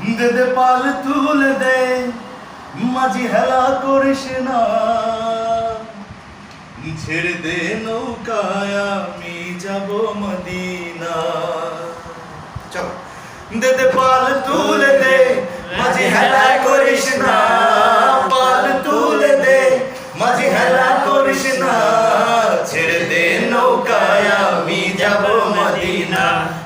দে দে পাল তুলে দে, মাঝি হেলা করিস না। ছেড়ে দে নৌকায় আমি যাব মদিনা। চল, দে দে পাল তুলে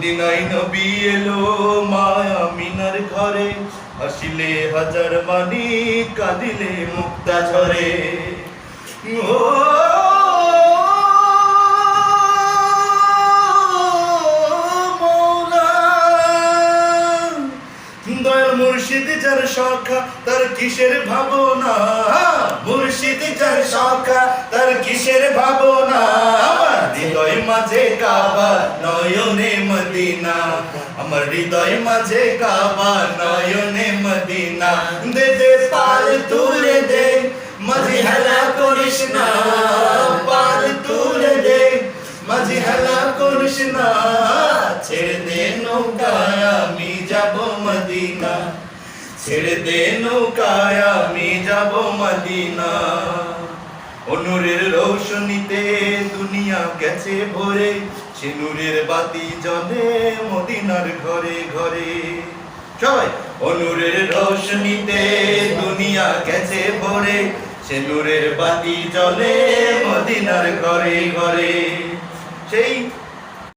মদিনায় নবী এলো মায়া মিনার ঘরে। হাসিলে হাজার মানি কাঁদিলে মুক্তা ঝরে। মুর্শিদ যার সখা, তার কিসের ভাবনা? মুর্শিদ যার মাঝে কাবা, নয়নে মদিনা। আমার হৃদয় মাঝে কাবা, নয়নে মদিনা। দে দে, পাল তুলে দে মাঝে হেলা করিস না। পাল তুলে দে মাঝে হেলা করিস না। ছেড়ে দে নৌকায়, আমি যাব মদিনা। ছেড়ে দে নৌকায়, আমি যাব মদিনা। অনুরের রৌশনীতে দুনিয়া গেছে ভরে সে নূরের বাতি জলে মদিনার ঘরে ঘরে। সবাই, অনুরের রোশনিতে দুনিয়া গেছে ভরে সে নূরের বাতি জলে মদিনার ঘরে ঘরে। সেই